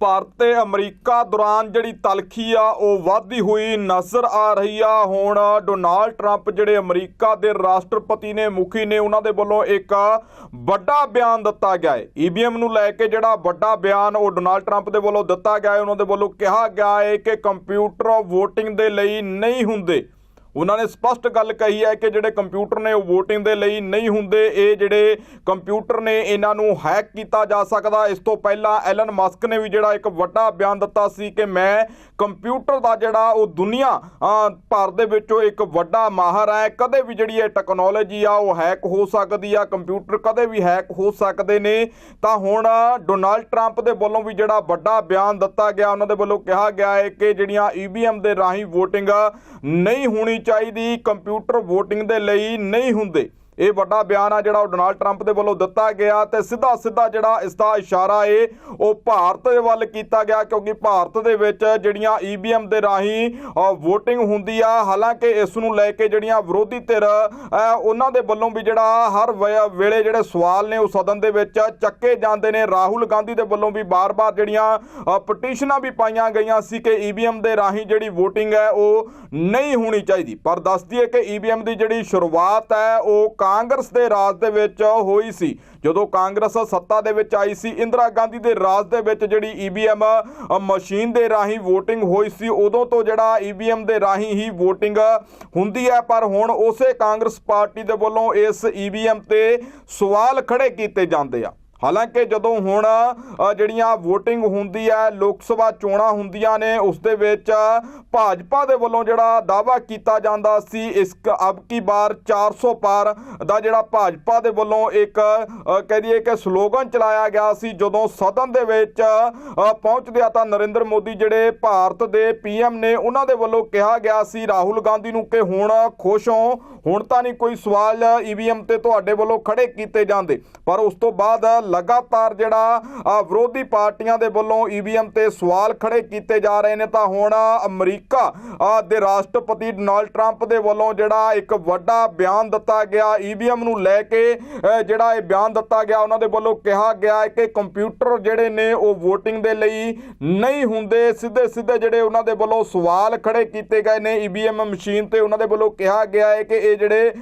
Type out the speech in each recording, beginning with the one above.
ਭਾਰਤ ਤੇ ਅਮਰੀਕਾ ਦੌਰਾਨ ਜਿਹੜੀ ਤਲਖੀ ਆ, ਉਹ ਵਧਦੀ ਹੋਈ ਨਜ਼ਰ ਆ ਰਹੀ ਆ। ਹੁਣ ਡੋਨਾਲਡ ਟਰੰਪ ਜਿਹੜੇ ਅਮਰੀਕਾ ਦੇ ਰਾਸ਼ਟਰਪਤੀ ਨੇ, ਮੁਖੀ ਨੇ, ਉਹਨਾਂ ਦੇ ਵੱਲੋਂ ਇੱਕ ਵੱਡਾ ਬਿਆਨ ਦਿੱਤਾ ਗਿਆ ਹੈ। ਈਵੀਐਮ ਨੂੰ ਲੈ ਕੇ ਜਿਹੜਾ ਵੱਡਾ ਬਿਆਨ ਉਹ ਡੋਨਾਲਡ ਟਰੰਪ ਦੇ ਵੱਲੋਂ ਦਿੱਤਾ ਗਿਆ ਹੈ। ਉਹਨਾਂ ਦੇ ਵੱਲੋਂ ਕਿਹਾ ਗਿਆ ਹੈ ਕਿ ਕੰਪਿਊਟਰ ਵੋਟਿੰਗ ਦੇ ਲਈ ਨਹੀਂ ਹੁੰਦੇ। ਉਹਨਾਂ ਨੇ ਸਪਸ਼ਟ ਗੱਲ ਕਹੀ ਹੈ ਕਿ ਜਿਹੜੇ ਕੰਪਿਊਟਰ ਨੇ ਉਹ VOTING ਦੇ ਲਈ ਨਹੀਂ ਹੁੰਦੇ ਇਹ ਜਿਹੜੇ ਕੰਪਿਊਟਰ ਨੇ ਇਹਨਾਂ ਨੂੰ ਹੈਕ ਕੀਤਾ ਜਾ ਸਕਦਾ। ਇਸ ਤੋਂ ਪਹਿਲਾਂ ਐਲਨ ਮਸਕ ਨੇ ਵੀ ਜਿਹੜਾ ਇੱਕ ਵੱਡਾ ਬਿਆਨ ਦਿੱਤਾ ਸੀ ਕਿ ਮੈਂ ਕੰਪਿਊਟਰ ਦਾ ਜਿਹੜਾ ਉਹ ਦੁਨੀਆ ਅਹ, ਦੇ ਵਿੱਚੋਂ ਇੱਕ ਵੱਡਾ ਮਾਹਰ ਹੈ। ਕਦੇ ਵੀ ਜਿਹੜੀ ਇਹ ਟੈਕਨੋਲੋਜੀ ਆ ਉਹ ਹੈਕ ਹੋ ਸਕਦੀ ਆ। ਕੰਪਿਊਟਰ ਕਦੇ ਵੀ ਹੈਕ ਹੋ ਸਕਦੇ ਨੇ। ਤਾਂ ਹੁਣ ਡੋਨਾਲਡ ਟਰੰਪ ਦੇ ਵੱਲੋਂ ਵੀ ਜਿਹੜਾ ਵੱਡਾ ਬਿਆਨ ਦਿੱਤਾ ਗਿਆ ਉਹਨਾਂ ਦੇ ਵੱਲੋਂ ਕਿਹਾ ਗਿਆ ਹੈ ਕਿ ਜਿਹੜੀਆਂ ਈਵੀਐਮ ਦੇ ਰਾਹੀਂ VOTING ਨਹੀਂ ਹੋਣੀ ਚਾਹੀਦੀ ਕੰਪਿਊਟਰ VOTING ਦੇ ਲਈ ਨਹੀਂ ਹੁੰਦੇ। ਇਹ ਵੱਡਾ ਬਿਆਨ ਆ ਜਿਹੜਾ ਉਹ ਡੋਨਾਲਡ ਟਰੰਪ ਦੇ ਵੱਲੋਂ ਦਿੱਤਾ ਗਿਆ ਤੇ ਸਿੱਧਾ ਸਿੱਧਾ ਜਿਹੜਾ ਇਸ ਦਾ ਇਸ਼ਾਰਾ ਏ, ਉਹ ਭਾਰਤ ਦੇ ਵੱਲ ਕੀਤਾ ਗਿਆ ਕਿਉਂਕਿ ਭਾਰਤ ਦੇ ਵਿੱਚ ਜਿਹੜੀਆਂ ਈਵੀਐਮ ਦੇ ਰਾਹੀਂ VOTING ਹੁੰਦੀ ਆ। ਹਾਲਾਂਕਿ ਇਸ ਨੂੰ ਲੈ ਕੇ ਜਿਹੜੀਆਂ ਵਿਰੋਧੀ ਧਿਰ ਉਹਨਾਂ ਦੇ ਵੱਲੋਂ ਵੀ ਜਿਹੜਾ ਹਰ ਵੇਲੇ ਜਿਹੜੇ ਸਵਾਲ ਨੇ ਉਹ ਸਦਨ ਦੇ ਵਿੱਚ ਚੱਕੇ ਜਾਂਦੇ ਨੇ। ਰਾਹੁਲ ਗਾਂਧੀ ਦੇ ਵੱਲੋਂ ਵੀ ਬਾਰ-ਬਾਰ ਜਿਹੜੀਆਂ ਪਟੀਸ਼ਨਾਂ ਵੀ ਪਾਈਆਂ ਗਈਆਂ ਸੀ ਕਿ ਈਵੀਐਮ ਦੇ ਰਾਹੀਂ ਜਿਹੜੀ VOTING ਹੈ ਉਹ ਨਹੀਂ ਹੋਣੀ ਚਾਹੀਦੀ। ਪਰ ਦੱਸ ਦਈਏ ਕਿ ਈਵੀਐਮ ਦੀ ਜਿਹੜੀ ਸ਼ੁਰੂਆਤ ਹੈ, ਉਹ ਕਾਂਗਰਸ ਦੇ ਰਾਜ ਦੇ ਵਿੱਚ ਹੋਈ ਸੀ। ਜਦੋਂ ਕਾਂਗਰਸ ਸੱਤਾ ਦੇ ਵਿੱਚ ਆਈ ਸੀ, ਇੰਦਰਾ ਗਾਂਧੀ ਦੇ ਰਾਜ ਦੇ ਵਿੱਚ ਜਿਹੜੀ ਈਵੀਐਮ ਮਸ਼ੀਨ ਦੇ ਰਾਹੀਂ VOTING ਹੋਈ ਸੀ, ਉਦੋਂ ਤੋਂ ਜਿਹੜਾ ਈਵੀਐਮ ਦੇ ਰਾਹੀਂ ਹੀ VOTING ਹੁੰਦੀ ਹੈ। ਪਰ ਹੁਣ ਉਸੇ ਕਾਂਗਰਸ ਪਾਰਟੀ ਦੇ ਵੱਲੋਂ ਇਸ ਈਵੀਐਮ ਤੇ ਸਵਾਲ ਖੜੇ ਕੀਤੇ ਜਾਂਦੇ ਆ। ਹਾਲਾਂਕਿ ਜਦੋਂ ਹੁਣ ਜਿਹੜੀਆਂ VOTING ਹੁੰਦੀ ਹੈ, ਲੋਕ ਸਭਾ ਚੋਣਾਂ ਹੁੰਦੀਆਂ ਨੇ, ਉਸ ਦੇ ਵਿੱਚ ਭਾਜਪਾ ਦੇ ਵੱਲੋਂ ਜਿਹੜਾ ਦਾਵਾ ਕੀਤਾ ਜਾਂਦਾ ਸੀ, ਇਸ ਕ- ਅਬ ਕੀ ਬਾਰ 400 ਪਾਰ ਦਾ ਜਿਹੜਾ ਭਾਜਪਾ ਦੇ ਵੱਲੋਂ ਇੱਕ ਕਹਿ ਦਈਏ ਕਿ ਸਲੋਗਨ ਚਲਾਇਆ ਗਿਆ ਸੀ, ਜਦੋਂ ਸਦਨ ਦੇ ਵਿੱਚ ਪਹੁੰਚਦੇ ਆ ਤਾਂ ਨਰਿੰਦਰ ਮੋਦੀ ਜਿਹੜੇ ਭਾਰਤ ਦੇ ਪੀਐਮ ਨੇ, ਉਹਨਾਂ ਦੇ ਵੱਲੋਂ ਕਿਹਾ ਗਿਆ ਸੀ, ਰਾਹੁਲ ਗਾਂਧੀ ਨੂੰ ਕਿ ਹੁਣ ਖੁਸ਼ ਹੋ, ਹੁਣ ਤਾਂ ਨਹੀਂ ਕੋਈ ਸਵਾਲ ਈਵੀਐਮ ਤੇ ਤੁਹਾਡੇ ਵੱਲੋਂ ਖੜੇ ਕੀਤੇ ਜਾਂਦੇ। ਪਰ ਉਸ ਤੋਂ ਬਾਅਦ ਲਗਾਤਾਰ ਜਿਹੜਾ ਵਿਰੋਧੀ ਪਾਰਟੀਆਂ ਦੇ ਵੱਲੋਂ ਈਵੀਐਮ ਤੇ ਸਵਾਲ ਖੜੇ ਕੀਤੇ ਜਾ ਰਹੇ ਨੇ, ਤਾਂ ਹੁਣ ਅਮਰੀਕਾ ਦੇ ਰਾਸ਼ਟਰਪਤੀ ਡੋਨਾਲਡ ਟਰੰਪ ਦੇ ਵੱਲੋਂ ਜਿਹੜਾ ਇੱਕ ਵੱਡਾ ਬਿਆਨ ਦਿੱਤਾ ਗਿਆ ਈਵੀਐਮ ਨੂੰ ਲੈ ਕੇ ਜਿਹੜਾ ਇਹ ਬਿਆਨ ਦਿੱਤਾ ਗਿਆ, ਉਹਨਾਂ ਦੇ ਵੱਲੋਂ ਕਿਹਾ ਗਿਆ ਹੈ ਕਿ ਕੰਪਿਊਟਰ ਜਿਹੜੇ ਨੇ, ਉਹ VOTING ਦੇ ਲਈ ਨਹੀਂ ਹੁੰਦੇ ਸਿੱਧੇ ਸਿੱਧੇ ਜਿਹੜੇ ਉਹਨਾਂ ਦੇ ਵੱਲੋਂ ਸਵਾਲ ਖੜੇ ਕੀਤੇ ਗਏ ਨੇ ਈਵੀਐਮ ਮਸ਼ੀਨ ਤੇ ਉਹਨਾਂ ਦੇ ਵੱਲੋਂ ਕਿਹਾ ਗਿਆ ਹੈ ਕਿ ਇਹ ਜਿਹੜੇ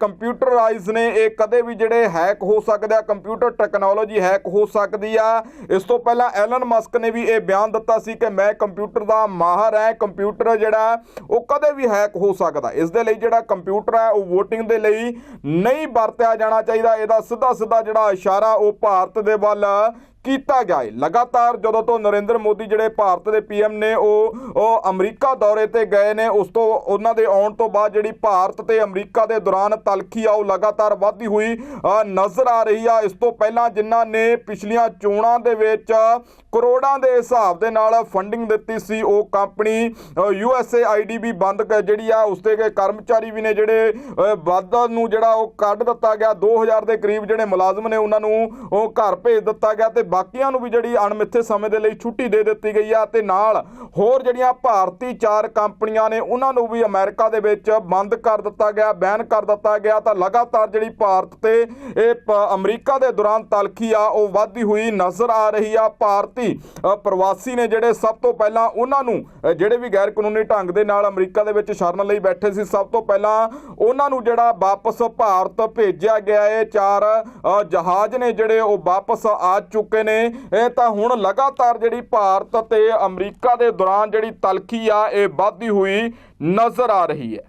ਕੰਪਿਊਟਰਾਈਜ਼ ਨੇ, ਇਹ ਕਦੇ ਵੀ ਜਿਹੜੇ ਹੈਕ ਹੋ ਸਕਦੇ ਆ, ਕੰਪਿਊਟਰ ਟੈਕਨੋਲੋਜੀ ਹੈਕ ਹੋ ਸਕਦੀ ਆ। ਇਸ ਤੋਂ ਪਹਿਲਾਂ ਐਲਨ ਮਸਕ ਨੇ ਵੀ ਇਹ ਬਿਆਨ ਦਿੱਤਾ ਸੀ ਕਿ ਮੈਂ ਕੰਪਿਊਟਰ ਦਾ ਮਾਹਰ ਹੈ ਕੰਪਿਊਟਰ ਜਿਹੜਾ, ਉਹ ਕਦੇ ਵੀ ਹੈਕ ਹੋ ਸਕਦਾ। ਇਸ ਦੇ ਲਈ ਜਿਹੜਾ ਕੰਪਿਊਟਰ ਹੈ, ਉਹ VOTING ਦੇ ਲਈ ਨਹੀਂ ਵਰਤਿਆ ਜਾਣਾ ਚਾਹੀਦਾ। ਇਹਦਾ ਸਿੱਧਾ ਸਿੱਧਾ ਜਿਹੜਾ ਇਸ਼ਾਰਾ, ਉਹ ਭਾਰਤ ਦੇ ਵੱਲ ਕੀਤਾ ਗਿਆ ਹੈ ਲਗਾਤਾਰ ਜਦੋਂ ਤੋਂ ਨਰਿੰਦਰ ਮੋਦੀ ਜਿਹੜੇ ਭਾਰਤ ਦੇ ਪੀਐਮ ਨੇ, ਉਹ ਉਹ ਅਮਰੀਕਾ ਦੌਰੇ ਤੇ ਗਏ ਨੇ, ਉਸ ਤੋਂ ਉਹਨਾਂ ਦੇ ਆਉਣ ਤੋਂ ਬਾਅਦ ਜਿਹੜੀ ਭਾਰਤ ਤੇ ਅਮਰੀਕਾ ਦੇ ਦੌਰਾਨ ਤਲਖੀ ਆ, ਉਹ ਲਗਾਤਾਰ ਵਧਦੀ ਹੋਈ ਨਜ਼ਰ ਆ ਰਹੀ ਆ। ਇਸ ਤੋਂ ਪਹਿਲਾਂ ਜਿਨ੍ਹਾਂ ਨੇ ਪਿਛਲੀਆਂ ਚੋਣਾਂ ਦੇ ਵਿੱਚ ਕਰੋੜਾਂ ਦੇ ਹਿਸਾਬ ਦੇ ਨਾਲ ਫੰਡਿੰਗ ਦਿੱਤੀ ਸੀ, ਉਹ ਕੰਪਨੀ ਯੂਐਸਏ ਆਈਡੀ ਵੀ ਬੰਦ ਕ- ਜਿਹੜੀ ਆ, ਉਸ ਦੇ ਕਰਮਚਾਰੀ ਵੀ ਨੇ ਜਿਹੜੇ ਵਾਧਾ ਨੂੰ ਜਿਹੜਾ ਉਹ ਕੱਢ ਦਿੱਤਾ ਗਿਆ। 2000 ਦੇ ਕਰੀਬ ਜਿਹੜੇ ਮੁਲਾਜ਼ਮ ਨੇ, ਉਹਨਾਂ ਨੂੰ ਉਹ ਘਰ ਭੇਜ ਦਿੱਤਾ ਗਿਆ ਤੇ ਬਾਕੀਆਂ ਨੂੰ ਵੀ ਜਿਹੜੀ ਅਣਮਿੱਥੇ ਸਮੇਂ ਦੇ ਲਈ ਛੁੱਟੀ ਦੇ ਦਿੱਤੀ ਗਈ ਆ ਤੇ ਨਾਲ ਹੋਰ ਜਿਹੜੀਆਂ ਭਾਰਤੀ ਚਾਰ ਕੰਪਨੀਆਂ ਨੇ, ਉਹਨਾਂ ਨੂੰ ਵੀ ਅਮਰੀਕਾ ਦੇ ਵਿੱਚ ਬੰਦ ਕਰ ਦਿੱਤਾ ਗਿਆ, ਬੈਨ ਕਰ ਦਿੱਤਾ ਗਿਆ। ਤਾਂ ਲਗਾਤਾਰ ਜਿਹੜੀ ਭਾਰਤ ਤੇ ਇਹ ਪ- ਅਮਰੀਕਾ ਦੇ ਦੌਰਾਨ ਤਲਖੀ ਆ, ਉਹ ਵੱਧਦੀ ਹੋਈ ਨਜ਼ਰ ਆ ਰਹੀ ਆ। ਭਾਰਤੀ ਪ੍ਰਵਾਸੀ ਨੇ ਜਿਹੜੇ ਸਭ ਤੋਂ ਪਹਿਲਾਂ ਉਹਨਾਂ ਨੂੰ ਜਿਹੜੇ ਵੀ ਗੈਰ ਕਾਨੂੰਨੀ ਢੰਗ ਦੇ ਨਾਲ ਅਮਰੀਕਾ ਦੇ ਵਿੱਚ ਸ਼ਰਨ ਲਈ ਬੈਠੇ ਸੀ, ਸਭ ਤੋਂ ਪਹਿਲਾਂ ਉਹਨਾਂ ਨੂੰ ਜਿਹੜਾ ਵਾਪਸ ਭਾਰਤ ਭੇਜਿਆ ਗਿਆ ਹੈ ਚਾਰ ਜਹਾਜ਼ ਨੇ ਜਿਹੜੇ ਉਹ ਵਾਪਸ ਆ ਚੁੱਕੇ ਨੇ। ਇਹ ਤਾਂ ਹੁਣ ਲਗਾਤਾਰ ਜਿਹੜੀ ਭਾਰਤ ਅਤੇ ਅਮਰੀਕਾ ਦੇ ਦੌਰਾਨ ਜਿਹੜੀ ਤਲਖੀ ਆ, ਇਹ ਵੱਧਦੀ ਹੋਈ ਨਜ਼ਰ ਆ ਰਹੀ ਹੈ।